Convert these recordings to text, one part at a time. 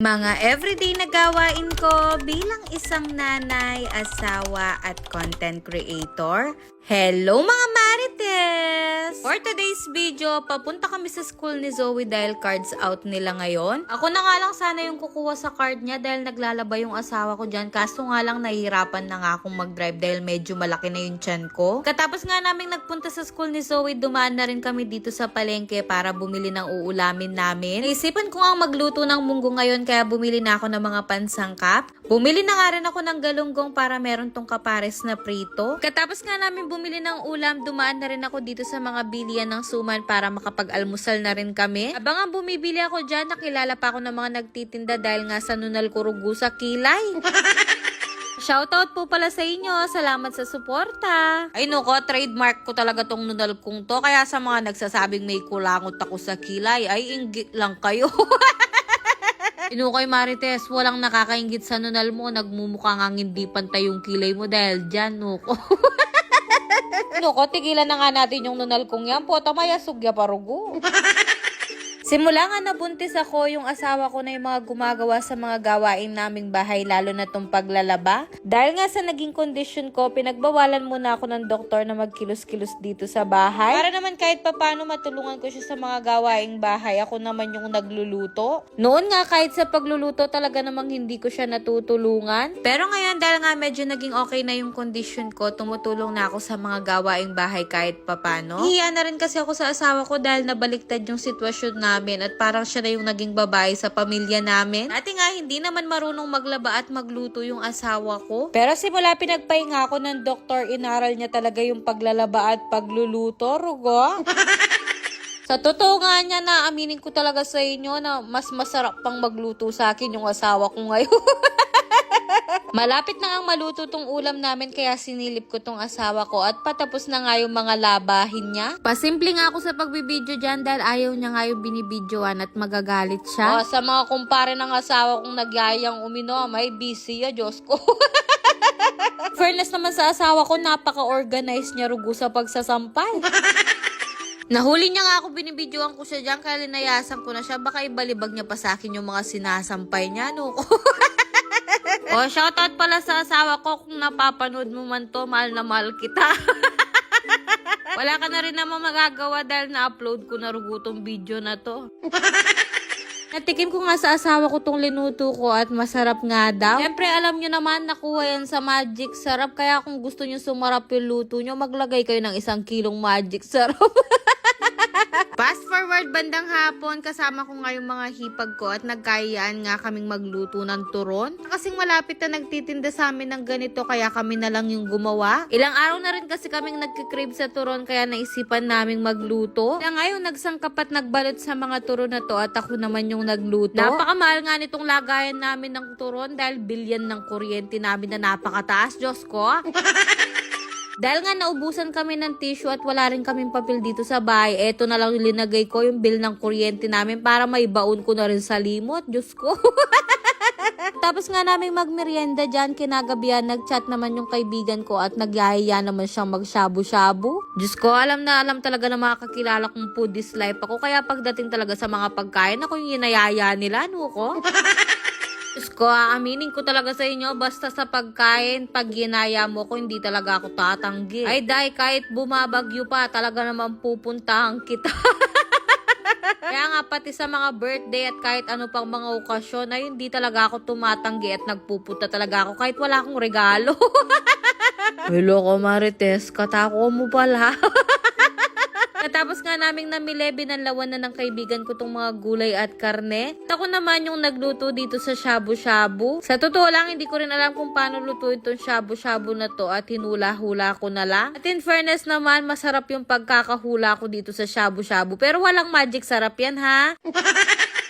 Mga everyday na gawain ko bilang isang nanay, asawa at content creator. Hello mga Marites! For today's video, papunta kami sa school ni Zoe dahil cards out nila ngayon. Ako na nga lang sana yung kukuha sa card niya dahil naglalaba yung asawa ko dyan. Kaso nga lang nahihirapan na nga akong mag-drive dahil medyo malaki na yung tiyan ko. Katapos nga namin nagpunta sa school ni Zoe, dumaan na rin kami dito sa palengke para bumili ng uulamin namin. Naisipan ko nga magluto ng munggo ngayon kaya bumili na ako ng mga pansangkap. Bumili na nga rin ako ng galunggong para meron tong kapares na prito. Katapos nga namin bumili ng ulam, dumaan na rin ako dito sa mga bilian ng suman para makapag-almusal na rin kami. Abang ang bumibili ako dyan, nakilala pa ako ng mga nagtitinda dahil nga sa Nunal Kurugu sa Kilay. Shoutout po pala sa inyo. Salamat sa suporta. Ay nuko, trademark ko talaga tong nunal kong to. Kaya sa mga nagsasabing may kulangot ako sa kilay, ay inggit lang kayo. Inukay Marites, walang nakakaingit sa nunal mo. Nagmumukha nga hindi pantay yung kilay mo dahil dyan, nuko. nuko, tigilan na nga natin yung nunal kong yan. Po, tamaya sugya parugo. Simula nga nabuntis ako, yung asawa ko na yung mga gumagawa sa mga gawain naming bahay, lalo na tong paglalaba. Dahil nga sa naging kondisyon ko, pinagbawalan muna ako ng doktor na magkilos-kilos dito sa bahay. Para naman kahit papano matulungan ko siya sa mga gawaing bahay, ako naman yung nagluluto. Noon nga kahit sa pagluluto talaga namang hindi ko siya natutulungan. Pero ngayon dahil nga medyo naging okay na yung kondisyon ko, tumutulong na ako sa mga gawaing bahay kahit papano. Hiya na rin kasi ako sa asawa ko dahil nabaliktad yung sitwasyon namin at parang siya na yung naging babae sa pamilya namin. Dati nga hindi naman marunong maglaba at magluto yung asawa ko. Pero simula pinagpahinga ako ng doktor, inaral niya talaga yung paglalaba at pagluluto, rugo. Sa totoo nga niya na aminin ko talaga sa inyo na mas masarap pang magluto sa akin yung asawa ko ngayon. Malapit na ang maluto tong ulam namin kaya sinilip ko tong asawa ko at patapos na nga yung mga labahin niya. Pasimple nga ako sa pagbibideo dyan dahil ayaw niya nga yung binibidyoan at magagalit siya. Oh, sa mga kumpare ng asawa kong nagyayang uminom, ay busy ya, Diyos ko. Fairness naman sa asawa ko, napaka-organized niya rugo sa pagsasampal. Nahuli niya nga ako, binibidyoan ko siya dyan, kaya linayasan ko na siya. Baka ibalibag niya pa sa akin yung mga sinasampay niya, no? oh, shoutout pala sa asawa ko kung napapanood mo man to, mahal na mahal kita. Wala ka na rin naman magagawa dahil na-upload ko na rugutong video na to. Natikim ko nga sa asawa ko tong linuto ko at masarap nga daw. Siyempre, alam nyo naman, nakuha yan sa Magic Sarap. Kaya kung gusto nyo sumarap yung luto nyo, maglagay kayo ng isang kilong Magic Sarap. Bandang hapon, kasama ko nga yung mga hipag ko at nagkayaan nga kaming magluto ng turon. Kasing malapit na nagtitinda sa amin ng ganito kaya kami na lang yung gumawa. Ilang araw na rin kasi kaming nagkikrave sa turon kaya naisipan naming magluto. Kaya ngayon nagsangkap at nagbalot sa mga turon na to at ako naman yung nagluto. Napakamahal nga nitong lagayan namin ng turon dahil bilyan ng kuryente namin na napakataas. Diyos ko. Dahil nga naubusan kami ng tissue at wala rin kaming papel dito sa bahay, eto na lang linagay ko yung bill ng kuryente namin para may baon ko na rin sa limot. Diyos ko. Tapos nga namin magmerienda dyan, kinagabihan, nagchat naman yung kaibigan ko at nagyayaya naman siyang magshabu-shabu. Diyos ko, alam na alam talaga na mga kakilala kong foodies life ako. Kaya pagdating talaga sa mga pagkain, ako yung inayaya nila, no ko? Diyos ko, aaminin ko talaga sa inyo, basta sa pagkain, pag ginaya mo ko, hindi talaga ako tatanggi. Ay, dahil kahit bumabagyo pa, talaga naman pupuntahan kita. Kaya nga pati sa mga birthday at kahit ano pang mga okasyon ay hindi talaga ako tumatanggi at nagpupunta talaga ako kahit wala akong regalo. Hello ko Marites, katako mo pala. Natapos nga naming namili, binanlawan na ng kaibigan ko tong mga gulay at karne. Ako naman yung nagluto dito sa shabu-shabu. Sa totoo lang, hindi ko rin alam kung paano lutuin tong shabu-shabu na to at hinula-hula ko na lang. At in fairness naman, masarap yung pagkakahula ko dito sa shabu-shabu. Pero walang magic sarap yan ha.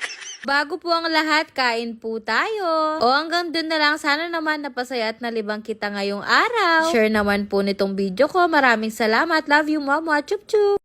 Bago po ang lahat, kain po tayo. O hanggang dun na lang, sana naman napasaya at nalibang kita ngayong araw. Share naman po nitong video ko. Maraming salamat. Love you, mama. Chup chup.